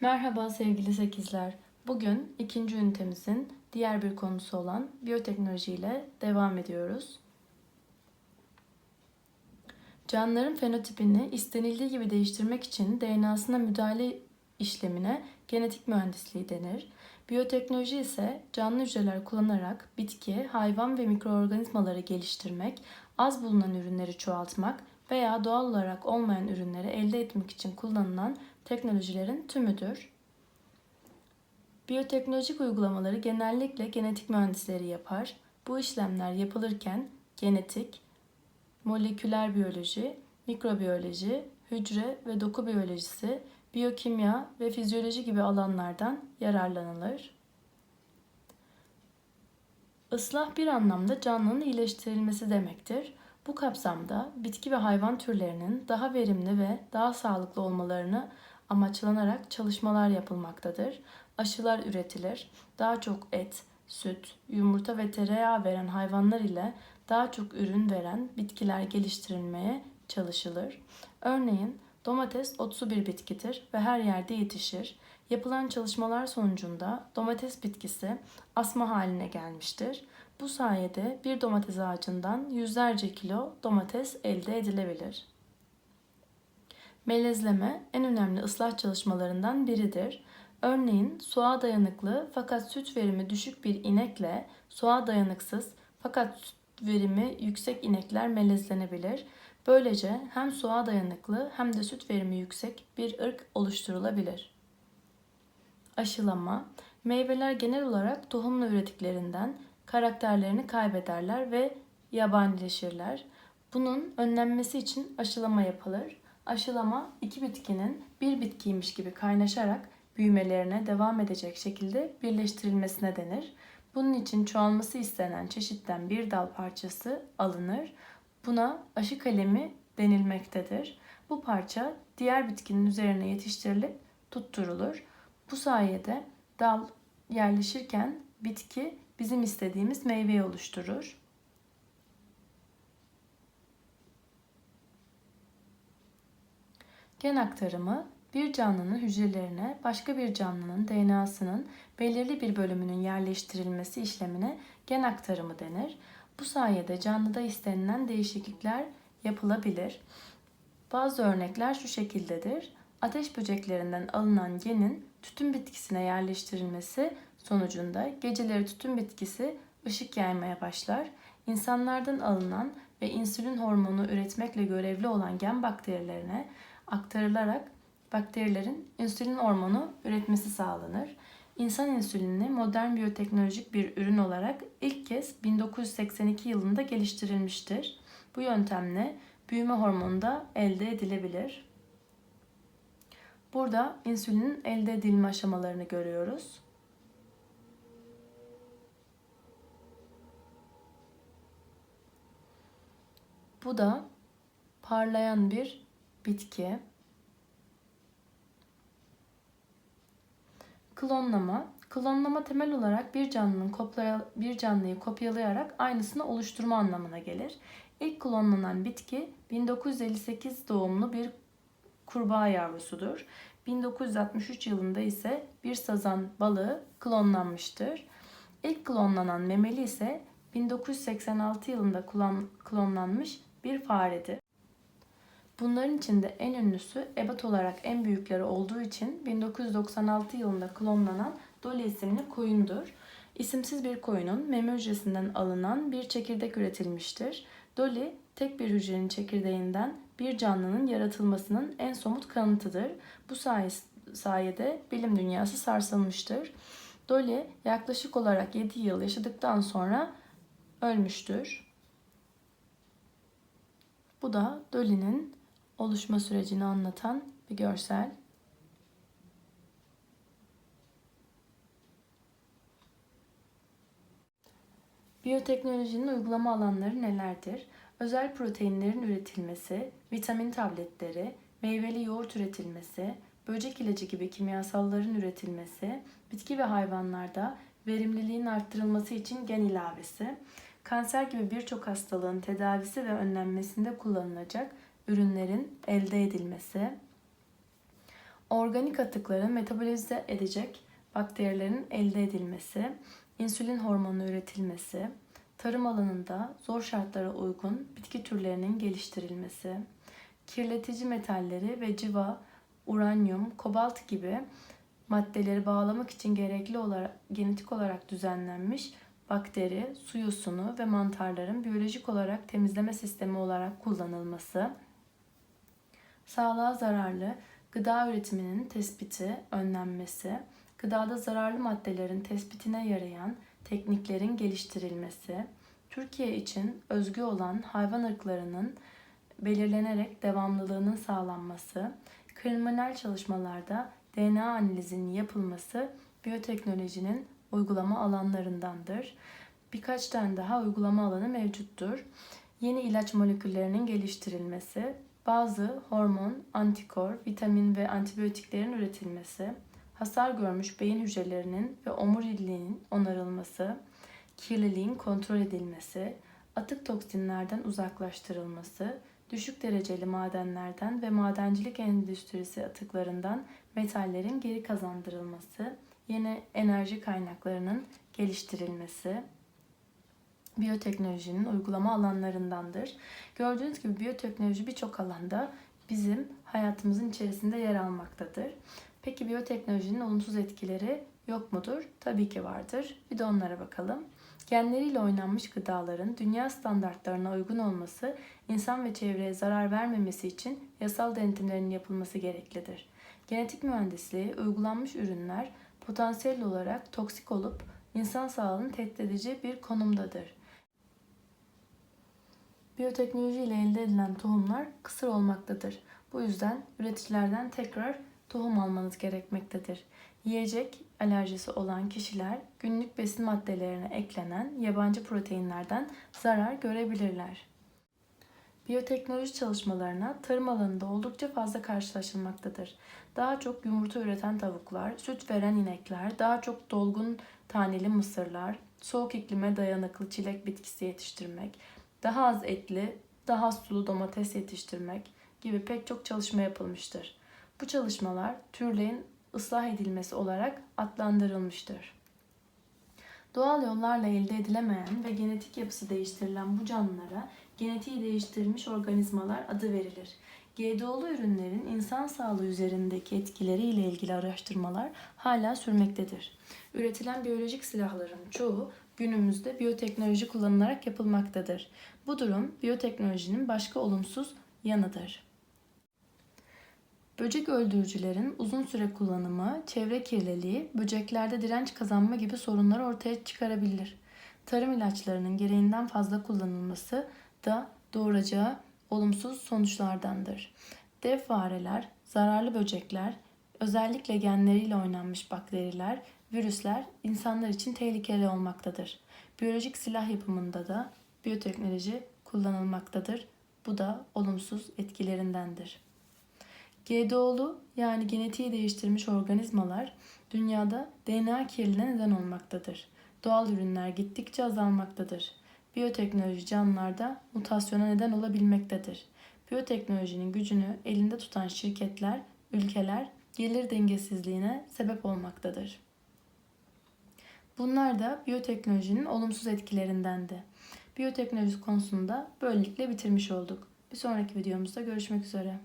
Merhaba sevgili sekizler. Bugün ikinci ünitemizin diğer bir konusu olan biyoteknoloji ile devam ediyoruz. Canlıların fenotipini istenildiği gibi değiştirmek için DNA'sına müdahale işlemine genetik mühendisliği denir. Biyoteknoloji ise canlı hücreler kullanarak bitki, hayvan ve mikroorganizmaları geliştirmek, az bulunan ürünleri çoğaltmak veya doğal olarak olmayan ürünleri elde etmek için kullanılan teknolojilerin tümüdür. Biyoteknolojik uygulamaları genellikle genetik mühendisleri yapar. Bu işlemler yapılırken genetik, moleküler biyoloji, mikrobiyoloji, hücre ve doku biyolojisi, biyokimya ve fizyoloji gibi alanlardan yararlanılır. Islah bir anlamda canlının iyileştirilmesi demektir. Bu kapsamda bitki ve hayvan türlerinin daha verimli ve daha sağlıklı olmalarını amaçlanarak çalışmalar yapılmaktadır. Aşılar üretilir. Daha çok et, süt, yumurta ve tereyağı veren hayvanlar ile daha çok ürün veren bitkiler geliştirilmeye çalışılır. Örneğin domates otsu bir bitkidir ve her yerde yetişir. Yapılan çalışmalar sonucunda domates bitkisi asma haline gelmiştir. Bu sayede bir domates ağacından yüzlerce kilo domates elde edilebilir. Melezleme en önemli ıslah çalışmalarından biridir. Örneğin soğuğa dayanıklı fakat süt verimi düşük bir inekle soğuğa dayanıksız fakat süt verimi yüksek inekler melezlenebilir. Böylece hem soğuğa dayanıklı hem de süt verimi yüksek bir ırk oluşturulabilir. Aşılama Meyveler genel olarak tohumla üretiklerinden karakterlerini kaybederler ve yabanileşirler. Bunun önlenmesi için aşılama yapılır. Aşılama iki bitkinin bir bitkiymiş gibi kaynaşarak büyümelerine devam edecek şekilde birleştirilmesine denir. Bunun için çoğalması istenen çeşitten bir dal parçası alınır. Buna aşı kalemi denilmektedir. Bu parça diğer bitkinin üzerine yetiştirilip tutturulur. Bu sayede dal yerleşirken bitki bizim istediğimiz meyveyi oluşturur. Gen aktarımı bir canlının hücrelerine başka bir canlının DNA'sının belirli bir bölümünün yerleştirilmesi işlemine gen aktarımı denir. Bu sayede canlıda istenilen değişiklikler yapılabilir. Bazı örnekler şu şekildedir. Ateş böceklerinden alınan genin tütün bitkisine yerleştirilmesi sonucunda geceleri tütün bitkisi ışık yaymaya başlar. İnsanlardan alınan ve insülin hormonu üretmekle görevli olan gen bakterilerine aktarılarak bakterilerin insülin hormonu üretmesi sağlanır. İnsan insülini modern biyoteknolojik bir ürün olarak ilk kez 1982 yılında geliştirilmiştir. Bu yöntemle büyüme hormonu da elde edilebilir. Burada insülinin elde edilme aşamalarını görüyoruz. Bu da parlayan bir bitki. Klonlama. Klonlama temel olarak bir canlının kopya, bir canlıyı kopyalayarak aynısını oluşturma anlamına gelir. İlk klonlanan bitki 1958 doğumlu bir kurbağa yavrusudur. 1963 yılında ise bir sazan balığı klonlanmıştır. İlk klonlanan memeli ise 1986 yılında klonlanmış bir faredir. Bunların içinde en ünlüsü ebat olarak en büyükleri olduğu için 1996 yılında klonlanan Dolly isimli koyundur. İsimsiz bir koyunun meme hücresinden alınan bir çekirdek üretilmiştir. Dolly tek bir hücrenin çekirdeğinden bir canlının yaratılmasının en somut kanıtıdır. Bu sayede bilim dünyası sarsılmıştır. Dolly yaklaşık olarak 7 yıl yaşadıktan sonra ölmüştür. Bu da Dolly'nin oluşma sürecini anlatan bir görsel. Biyoteknolojinin uygulama alanları nelerdir? Özel proteinlerin üretilmesi, vitamin tabletleri, meyveli yoğurt üretilmesi, böcek ilacı gibi kimyasalların üretilmesi, bitki ve hayvanlarda verimliliğin arttırılması için gen ilavesi, kanser gibi birçok hastalığın tedavisi ve önlenmesinde kullanılacak ürünlerin elde edilmesi, Organik atıkları metabolize edecek bakterilerin elde edilmesi, insülin hormonu üretilmesi, tarım alanında zor şartlara uygun bitki türlerinin geliştirilmesi, kirletici metalleri ve civa, uranyum, kobalt gibi maddeleri bağlamak için gerekli olarak genetik olarak düzenlenmiş bakteri, su yosunu ve mantarların biyolojik olarak temizleme sistemi olarak kullanılması, sağlığa zararlı gıda üretiminin tespiti, önlenmesi, gıdada zararlı maddelerin tespitine yarayan tekniklerin geliştirilmesi, Türkiye için özgü olan hayvan ırklarının belirlenerek devamlılığının sağlanması, kriminal çalışmalarda DNA analizinin yapılması biyoteknolojinin uygulama alanlarındandır. Birkaç tane daha uygulama alanı mevcuttur. Yeni ilaç moleküllerinin geliştirilmesi, bazı hormon, antikor, vitamin ve antibiyotiklerin üretilmesi, hasar görmüş beyin hücrelerinin ve omuriliğinin onarılması, kirliliğin kontrol edilmesi, atık toksinlerden uzaklaştırılması, düşük dereceli madenlerden ve madencilik endüstrisi atıklarından metallerin geri kazandırılması, yeni enerji kaynaklarının geliştirilmesi, biyoteknolojinin uygulama alanlarındandır. Gördüğünüz gibi biyoteknoloji birçok alanda bizim hayatımızın içerisinde yer almaktadır. Peki biyoteknolojinin olumsuz etkileri yok mudur? Tabii ki vardır. Bir de onlara bakalım. Genleriyle oynanmış gıdaların dünya standartlarına uygun olması, insan ve çevreye zarar vermemesi için yasal denetimlerin yapılması gereklidir. Genetik mühendisliği uygulanmış ürünler potansiyel olarak toksik olup insan sağlığını tehdit edici bir konumdadır. Biyoteknoloji ile elde edilen tohumlar kısır olmaktadır. Bu yüzden üreticilerden tekrar tohum almanız gerekmektedir. Yiyecek alerjisi olan kişiler günlük besin maddelerine eklenen yabancı proteinlerden zarar görebilirler. Biyoteknoloji çalışmalarına tarım alanında oldukça fazla karşılaşılmaktadır. Daha çok yumurta üreten tavuklar, süt veren inekler, daha çok dolgun taneli mısırlar, soğuk iklime dayanıklı çilek bitkisi yetiştirmek, daha az etli, daha sulu domates yetiştirmek gibi pek çok çalışma yapılmıştır. Bu çalışmalar türlerin ıslah edilmesi olarak adlandırılmıştır. Doğal yollarla elde edilemeyen ve genetik yapısı değiştirilen bu canlılara genetiği değiştirilmiş organizmalar adı verilir. GDO'lu ürünlerin insan sağlığı üzerindeki etkileri ile ilgili araştırmalar hala sürmektedir. Üretilen biyolojik silahların çoğu günümüzde biyoteknoloji kullanılarak yapılmaktadır. Bu durum biyoteknolojinin başka olumsuz yanıdır. Böcek öldürücülerin uzun süre kullanımı, çevre kirliliği, böceklerde direnç kazanma gibi sorunlar ortaya çıkarabilir. Tarım ilaçlarının gereğinden fazla kullanılması da doğuracağı olumsuz sonuçlardandır. Dev fareler, zararlı böcekler, özellikle genleriyle oynanmış bakteriler, virüsler insanlar için tehlikeli olmaktadır. Biyolojik silah yapımında da biyoteknoloji kullanılmaktadır. Bu da olumsuz etkilerindendir. GDO'lu yani genetiği değiştirmiş organizmalar dünyada DNA kirliliğine neden olmaktadır. Doğal ürünler gittikçe azalmaktadır. Biyoteknoloji canlılarda mutasyona neden olabilmektedir. Biyoteknolojinin gücünü elinde tutan şirketler, ülkeler gelir dengesizliğine sebep olmaktadır. Bunlar da biyoteknolojinin olumsuz etkilerindendi. Biyoteknoloji konusunda böylelikle bitirmiş olduk. Bir sonraki videomuzda görüşmek üzere.